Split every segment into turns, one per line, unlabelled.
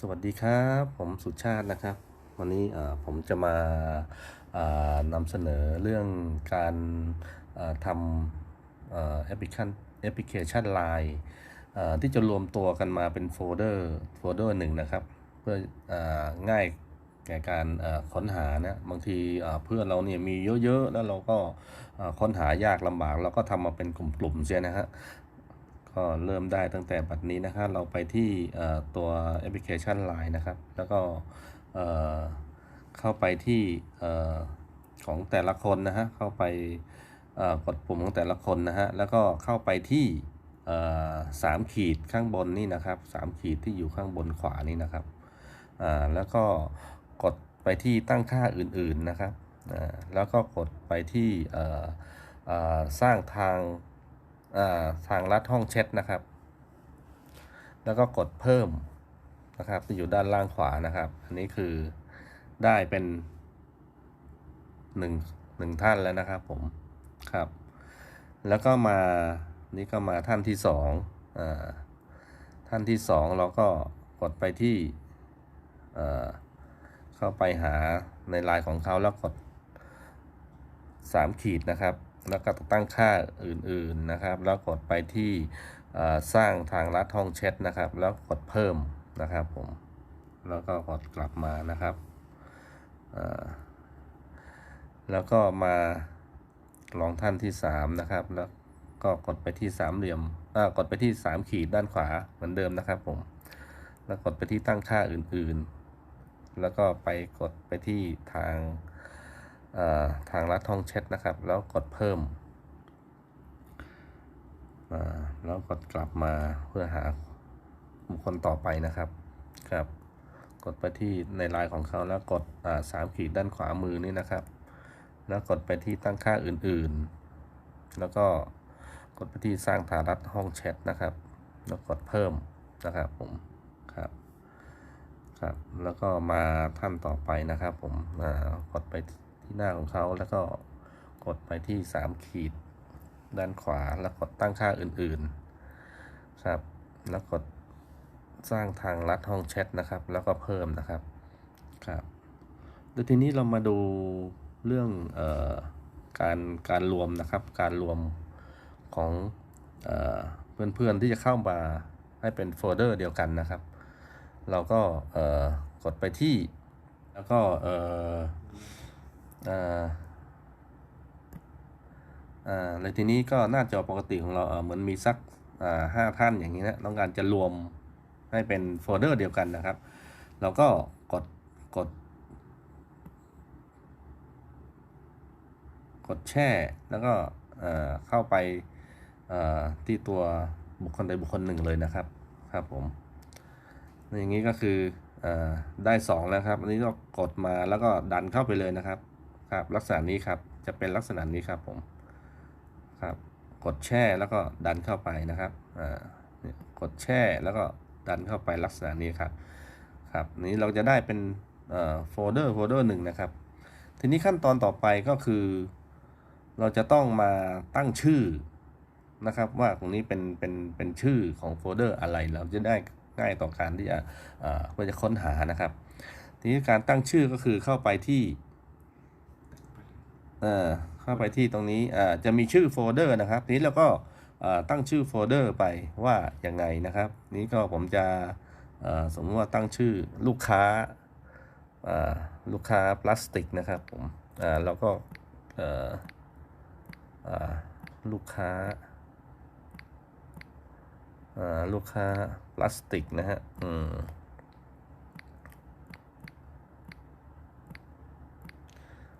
สวัสดีครับผมสุชาตินะครับ วันนี้ผมจะมานำเสนอเรื่องการทำแอปพลิเคชันแอปพลิเคชัน Line เอ่อที่จะรวมตัวกันมาเป็นโฟลเดอร์โฟลเดอร์หนึ่งนะครับ เพื่ออง่ายแก่การค้นหานะบางทีเพื่อนเราเนี่ยมีเยอะๆ แล้วเราก็ค้นหายากลำบาก เราก็ทำมาเป็นกลุ่มๆเสียนะฮะ ก็เริ่มได้ตั้งแต่บัดนี้นะครับ เราไปที่ตัวแอปพลิเคชัน Line นะครับ แล้วก็เข้าไปที่ของแต่ละคนนะฮะ เข้าไปกดปุ่มของแต่ละคนนะฮะ แล้วก็เข้าไปที่สามขีดข้างบนนี่นะครับสามขีดที่อยู่ข้างบนขวานี่นะครับแล้วก็กดไปที่ตั้งค่าอื่นๆนะครับแล้วก็กดไปที่สร้างทาง ทางลัดห้องแชทนะครับ แล้วก็กดเพิ่มนะครับที่อยู่ด้านล่างขวานะครับ อันนี้คือได้เป็นหนึ่งหนึ่งท่านแล้วนะครับผมครับ แล้วก็มานี่ก็มาท่านที่สองอ่าท่านที่สองเราก็กดไปที่เอ่อเข้าไปหาในไลน์ของเขาแล้วกดสามขีดนะครับ แล้วก็ตั้งค่าอื่นๆนะครับ แล้วกดไปที่สร้างทางลัดห้องแชทนะครับ แล้วกดเพิ่มนะครับผมแล้วก็กดกลับมานะครับแล้วก็มาลองท่านที่สามนะครับแล้วก็กดไปที่สามเหลี่ยมอ่ากดไปที่สามขีดด้านขวาเหมือนเดิมนะครับผมแล้วกดไปที่ตั้งค่าอื่นๆ แล้วก็ไปกดไปที่ทาง ทางลัดห้องแชทนะครับ แล้วกดเพิ่ม แล้วกดกลับมาเพื่อหาบุคคลต่อไปนะครับครับ กดไปที่ในไลน์ของเขาแล้วกดสามขีดด้านขวามือนี่นะครับ แล้วกดไปที่ตั้งค่าอื่นๆ แล้วก็กดไปที่สร้างฐานรัดห้องแชทนะครับ แล้วกดเพิ่มนะครับผมครับครับ แล้วก็มาท่านต่อไปนะครับผมกดไป ที่หน้าของเขาแล้วก็กดไปที่สามขีด ด้านขวาแล้วกดตั้งค่าอื่นๆครับ แล้วกดสร้างทางลัดห้องแชทนะครับ แล้วก็เพิ่มนะครับครับเดี๋ยวทีนี้เรามาดูเรื่องเออการการรวมนะครับ การรวมของเออเพื่อนๆที่จะเข้ามาให้เป็นโฟลเดอร์เดียวกันนะครับ เราก็เอ่อกดไปที่แล้วก็ เอ่อเอ่าเลยทีนี้ก็หน้าจอปกติของเราเออเหมือนมีสักอ่าห้าท่านอย่างนี้นะต้องการจะรวมให้เป็นโฟลเดอร์เดียวกันนะครับ เราก็กดกด กดแช่ แล้วก็เอ่อเข้าไปอ่อที่ตัวบุคคลใดบุคคลหนึ่งเลยนะครับครับผมอย่างนี้ก็คืออได้สองแล้วครับ อันนี้ก็กดมาแล้วก็ดันเข้าไปเลยนะครับ ครับ ลักษณะนี้ครับจะเป็นลักษณะนี้ครับผมครับกดแช่แล้วก็ดันเข้าไปนะครับอ่าเนี่ยกดแช่แล้วก็ดันเข้าไปลักษณะนี้ครับครับนี้เราจะได้เป็นอ่อโฟลเดอร์โฟลเดอร์หนึ่งนะครับ ทีนี้ขั้นตอนต่อไปก็คือ เราจะต้องมาตั้งชื่อนะครับ ว่าตรงนี้เป็นเป็นเป็นชื่อของโฟลเดอร์อะไรเราจะได้ง่ายต่อการที่จะเอ่อเพื่อจะค้นหานะครับ ทีนี้การตั้งชื่อก็คือเข้าไปที่ อ่อเข้าไปที่ตรงนี้อ่าจะมีชื่อโฟลเดอร์นะครับ นี้เราก็อ่อตั้งชื่อโฟลเดอร์ไปว่าอย่างไงนะครับ นี้ก็ผมจะอ่อสมมติว่าตั้งชื่อลูกค้าอ่าลูกค้าพลาสติกนะครับผมอ่าแล้วก็เอ่ออ่าลูกค้าอ่าลูกค้าพลาสติกนะฮะอืม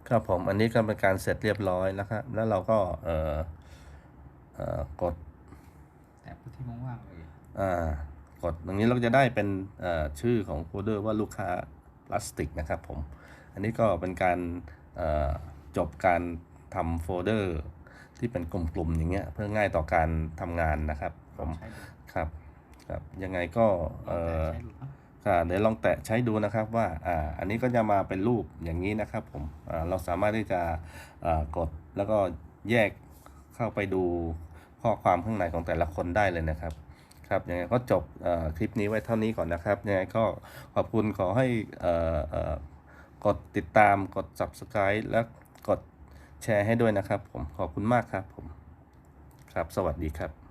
ครับผมอันนี้ก็เป็นการเสร็จเรียบร้อยแล้วครับ แล้วเราก็เอ่อเอ่อกด
แตะไปที่ว่างๆเลย
อ่ากดตรงนี้เราจะได้เป็นเอ่อชื่อของโฟลเดอร์ว่าลูกค้าพลาสติกนะครับผม อันนี้ก็เป็นการเอ่อจบการทำโฟลเดอร์ ที่เป็นกลุ่มๆอย่างเงี้ยเพื่อง่ายต่อการทำงานนะครับผม
ใช้ดู
ครับครับยังไงก็เอ่อ
ใช้ดูครับ
ค่ะ เดี๋ยวลองแตะใช้ดูนะครับว่าอ่าอันนี้ก็จะมาเป็นรูปอย่างนี้นะครับผมอ่าเราสามารถที่จะอ่ากดแล้วก็แยกเข้าไปดูข้อความข้างในของแต่ละคนได้เลยนะครับครับยังไงก็จบคลิปนี้ไว้เท่านี้ก่อนนะครับยังไงก็ขอบคุณขอให้อ่อเอ่อกดติดตามกด subscribe และกดแชร์ให้ด้วยนะครับผมขอบคุณมากครับผมครับสวัสดีครับ